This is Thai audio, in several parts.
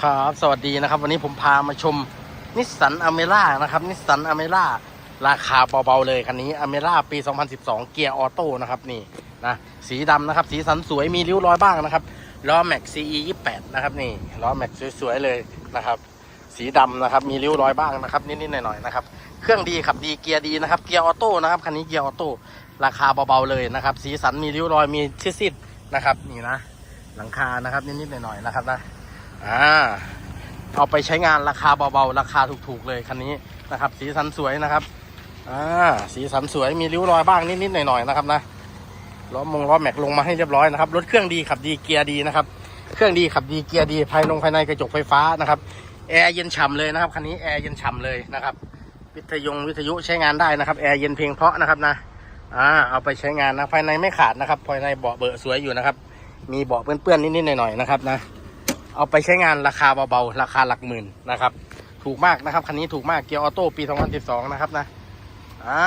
ครับสวัสดีนะครับ วันนี้ผมพามาชมนิสสันอเมร่านะครับนิสสันอเมร่าราคาเบาๆเลยคันนี้อเมร่าปี 2012 เกียร์ออโต้นะครับนี่นะสีดำนะครับ สีสันสวยมีริ้วรอยบ้างนะครับล้อแม็กซี28นะครับนี่ล้อแม็กสวยๆเลยนะครับ สีดำนะครับ มีริ้วรอยบ้างนะครับนิดๆหน่อยๆนะครับ เครื่องดีขับดีเกียร์ดีนะครับเกียร์ออโต้นะครับคันนี้เกียร์ออโต้ราคาเบาๆเลยนะครับ สีสันมีริ้วรอยมีซิดๆนะครับนี่นะ หลังคานะครับนิดๆหน่อยๆนะครับนะ อ่าเอาไปใช้งานราคาเบาๆ ราคาถูกๆเลยคันนี้นะครับ สีสันสวยนะครับอ่าสีสันสวยมีริ้วรอยบ้างนิดๆหน่อยๆนะครับนะล้อมงล้อแม็กลงมาให้เรียบร้อยนะครับรถเครื่องดีขับดีเกียร์ดีนะครับ เครื่องดีขับดีเกียร์ดีภายนงภายในกระจกไฟฟ้านะครับแอร์เย็นฉ่ำเลยนะครับคันนี้แอร์เย็นฉ่ำเลยนะครับ วิทยุวิทยุใช้งานได้นะครับแอร์เย็นเพียงเพราะนะครับนะอ่าเอาไปใช้งานนะภายในไม่ขาดนะครับภายในเบาะเบอะสวยอยู่นะครับ มีเบาะเปื้อนๆนิดๆหน่อยๆนะครับนะ เอาไปใช้งานราคาเบาๆ ราคาหลักหมื่นนะครับ ถูกมากนะครับคันนี้ถูกมากเกียร์ออโต้ปี 2012 นะครับนะอ่า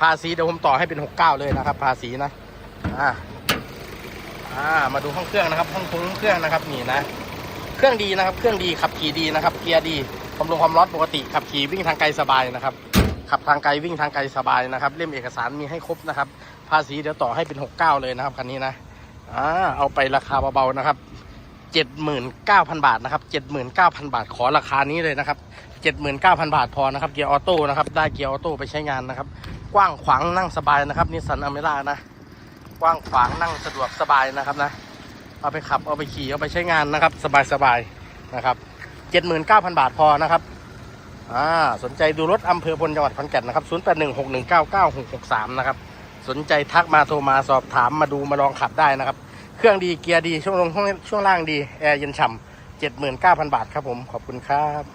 ภาษีเดี๋ยวผมต่อให้เป็น 69 เลยนะครับ ภาษีนะอ่าอ่ามาดูห้องเครื่องนะครับห้องเครื่องนะครับนี่นะ เครื่องดีนะครับ เครื่องดีขับขี่ดีนะครับ เกียร์ดีความลงความร้อนปกติขับขี่วิ่งทางไกลสบายนะครับขับทางไกลวิ่งทางไกลสบายนะครับ เล่มเอกสารมีให้ครบนะครับ ภาษีเดี๋ยวต่อให้เป็น 69 เลยนะครับคันนี้นะอ่าเอาไปราคาเบาๆนะครับ เจ็ดหมื่นเก้าพันบาทนะครับเจ็ดหมื่นเก้าพันบาทขอราคานี้เลยนะครับเจ็ดหมื่นเก้าพันบาทพอนะครับเกียร์ออโต้นะครับได้เกียร์ออโต้ไปใช้งานนะครับ กว้างขวางนั่งสบายนะครับนิสสันอเมร่านะกว้างขวางนั่งสะดวกสบายนะครับนะเอาไปขับเอาไปขี่เอาไปใช้งานนะครับ สบายสบายๆนะครับเจ็ดหมื่นเก้าพันบาทพอนะครับอ่าสนใจดูรถอำเภอพลจังหวัดขอนแก่นนะครับศูนย์แปดหนึ่งหกหนึ่งเก้าเก้าหกหกสามนะครับสนใจทักมาโทรมาสอบถามมาดูมาลองขับได้นะครับ เครื่องดีเกียร์ดีช่วงลงช่วงล่างดี แอร์เย็นฉ่ำเจ็ดหมื่นเก้าพันบาทครับผมขอบคุณครับ